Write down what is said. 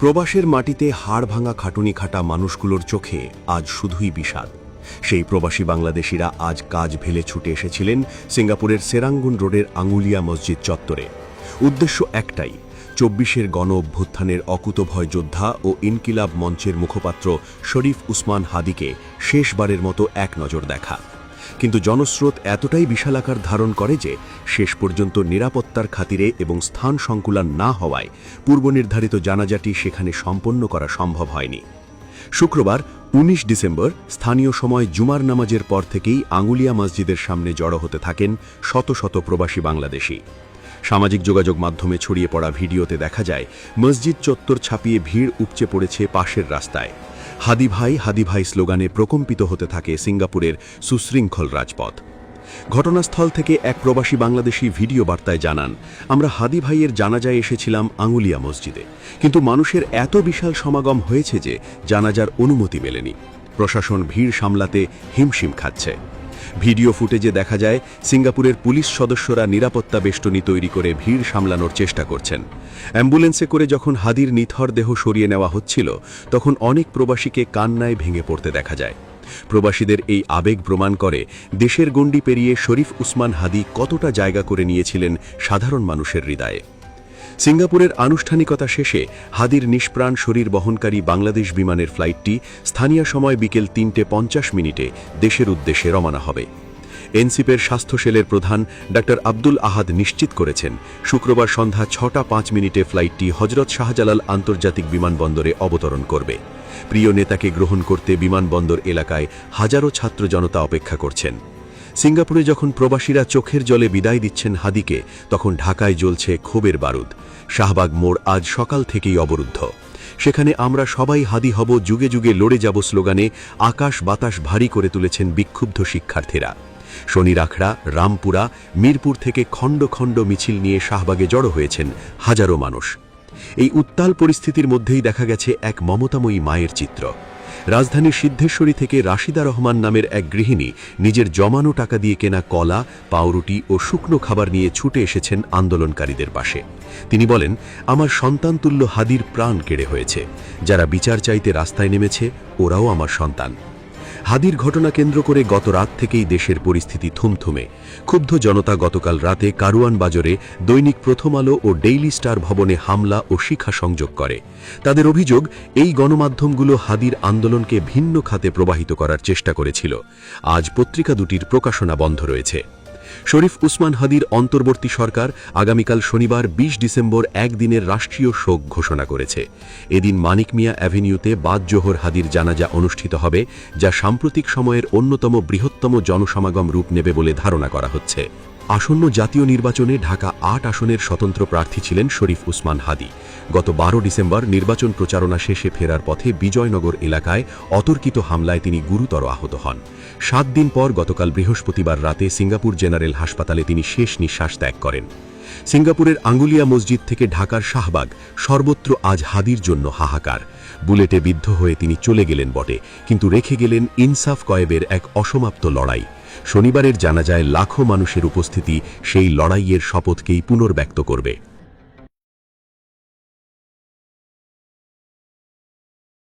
প্রবাসের মাটিতে হাড় ভাঙা খাটুনি খাটা মানুষগুলোর চোখে আজ শুধুই বিষাদ। সেই প্রবাসী বাংলাদেশিরা আজ কাজ ভেলে ছুটে এসেছিলেন সিঙ্গাপুরের সেরাঙ্গুন রোডের আঙুলিয়া মসজিদ চত্বরে। উদ্দেশ্য একটাই, চব্বিশের গণ অভ্যুত্থানের অকুতভয় যোদ্ধা ও ইনকিলাব মঞ্চের মুখপাত্র শরীফ উসমান হাদিকে শেষবারের মতো এক নজর দেখা। কিন্তু জনস্রোত এতটাই বিশালাকার ধারণ করে যে শেষ পর্যন্ত নিরাপত্তার খাতিরে এবং স্থান সংকুলান না হওয়ায় পূর্বনির্ধারিত জানাজাটি সেখানে সম্পন্ন করা সম্ভব হয়নি। শুক্রবার ১৯ ডিসেম্বর, স্থানীয় সময় জুমার নামাজের পর থেকেই আঙুলিয়া মসজিদের সামনে জড়ো হতে থাকেন শত শত প্রবাসী বাংলাদেশি। সামাজিক যোগাযোগ মাধ্যমে ছড়িয়ে পড়া ভিডিওতে দেখা যায়, মসজিদ চত্বর ছাপিয়ে ভিড় উপচে পড়েছে পাশের রাস্তায়। হাদি ভাই হাদি ভাই স্লোগানে প্রকম্পিত হতে থাকে সিঙ্গাপুরের সুশৃঙ্খল রাজপথ। ঘটনাস্থল থেকে এক প্রবাসী বাংলাদেশি ভিডিও বার্তায় জানান, আমরা হাদি ভাইয়ের জানাজায় এসেছিলাম আঙুলিয়া মসজিদে, কিন্তু মানুষের এত বিশাল সমাগম হয়েছে যে জানাজার অনুমতি মেলেনি। প্রশাসন ভিড় সামলাতে হিমশিম খাচ্ছে। ভিডিও ফুটেজে দেখা যায়, সিঙ্গাপুরের পুলিশ সদস্যরা নিরাপত্তা বেষ্টনী তৈরি করে ভিড় সামলানোর চেষ্টা করছেন। অ্যাম্বুলেন্সে করে যখন হাদির নিথর দেহ সরিয়ে নেওয়া হচ্ছিল, তখন অনেক প্রবাসীকে কান্নায় ভেঙে পড়তে দেখা যায়। প্রবাসীদের এই আবেগ প্রমাণ করে দেশের গণ্ডি পেরিয়ে শরীফ উসমান হাদি কতটা জায়গা করে নিয়েছিলেন সাধারণ মানুষের হৃদয়ে। সিঙ্গাপুরের আনুষ্ঠানিকতা শেষে হাদির নিষ্প্রাণ শরীর বহনকারী বাংলাদেশ বিমানের ফ্লাইটটি স্থানীয় সময় বিকেল তিনটে পঞ্চাশ মিনিটে দেশের উদ্দেশ্যে রমানা হবে। এনসিপের স্বাস্থ্য সেলের প্রধান ডা আব্দুল আহাদ নিশ্চিত করেছেন, শুক্রবার সন্ধ্যা ছটা পাঁচ মিনিটে ফ্লাইটটি হজরত শাহজালাল আন্তর্জাতিক বিমানবন্দরে অবতরণ করবে। প্রিয় নেতাকে গ্রহণ করতে বিমানবন্দর এলাকায় হাজারো ছাত্র জনতা অপেক্ষা করছেন। সিঙ্গাপুরে যখন প্রবাসীরা চোখের জলে বিদায় দিচ্ছেন হাদিকে, তখন ঢাকায় জ্বলছে ক্ষোভের বারুদ। শাহবাগ মোড় আজ সকাল থেকেই অবরুদ্ধ। সেখানে আমরা সবাই হাদি হব, যুগে যুগে লড়ে যাব স্লোগানে আকাশ বাতাস ভারী করে তুলেছেন বিক্ষুব্ধ শিক্ষার্থীরা। শনিরাখড়া রামপুরা, মিরপুর থেকে খণ্ড খণ্ড মিছিল নিয়ে শাহবাগে জড়ো হয়েছেন হাজারো মানুষ। এই উত্তাল পরিস্থিতির মধ্যেই দেখা গেছে এক মমতাময়ী মায়ের চিত্র। রাজধানীর সিদ্ধেশ্বরী থেকে রাশিদা রহমান নামের এক গৃহিণী নিজের জমানো টাকা দিয়ে কেনা কলা, পাউরুটি ও শুকনো খাবার নিয়ে ছুটে এসেছেন আন্দোলনকারীদের পাশে। তিনি বলেন, আমার সন্তানতুল্য হাদির প্রাণ কেড়ে হয়েছে। যারা বিচার চাইতে রাস্তায় নেমেছে, ওরাও আমার সন্তান। হাদির ঘটনা কেন্দ্র করে গত রাত থেকেই দেশের পরিস্থিতি থুমথুমে। ক্ষুব্ধ জনতা গতকাল রাতে কারুয়ান বাজারে দৈনিক প্রথম আলো ও ডেইলি স্টার ভবনে হামলা ও শিখা সংযোগ করে। তাদের অভিযোগ, এই গণমাধ্যমগুলো হাদির আন্দোলনকে ভিন্ন খাতে প্রবাহিত করার চেষ্টা করেছিল। আজ পত্রিকা দুটির প্রকাশনা বন্ধ রয়েছে। শরীফ উসমান হাদির অন্তর্বর্তী সরকার আগামীকাল শনিবার ২০ ডিসেম্বর একদিনের রাষ্ট্রীয় শোক ঘোষণা করেছে। এদিন মানিক মিয়া অ্যাভিনিউতে বাদ জোহর হাদির জানাজা অনুষ্ঠিত হবে, যা সাম্প্রতিক সময়ের অন্যতম বৃহত্তম জনসমাগম রূপ নেবে বলে ধারণা করা হচ্ছে। আসন্ন জাতীয় নির্বাচনে ঢাকা আট আসনের স্বতন্ত্র প্রার্থী ছিলেন শরীফ উসমান হাদি। গত বারো ডিসেম্বর নির্বাচন প্রচারণা শেষে ফেরার পথে বিজয়নগর এলাকায় অতর্কিত হামলায় তিনি গুরুতর আহত হন। সাত দিন পর গতকাল বৃহস্পতিবার রাতে সিঙ্গাপুর জেনারেল হাসপাতালে তিনি শেষ নিঃশ্বাস ত্যাগ করেন। সিঙ্গাপুরের আঙ্গুলিয়া মসজিদ থেকে ঢাকার শাহবাগ সর্বত্র আজ হাদির জন্য হাহাকার। বুলেটে বিদ্ধ হয়ে তিনি চলে গেলেন বটে, কিন্তু রেখে গেলেন ইনসাফ কয়েবের এক অসমাপ্ত লড়াই। শনিবারের জানাজায় লাখো মানুষের উপস্থিতি সেই লড়াইয়ের শপথকেই পুনর্ব্যক্ত করবে।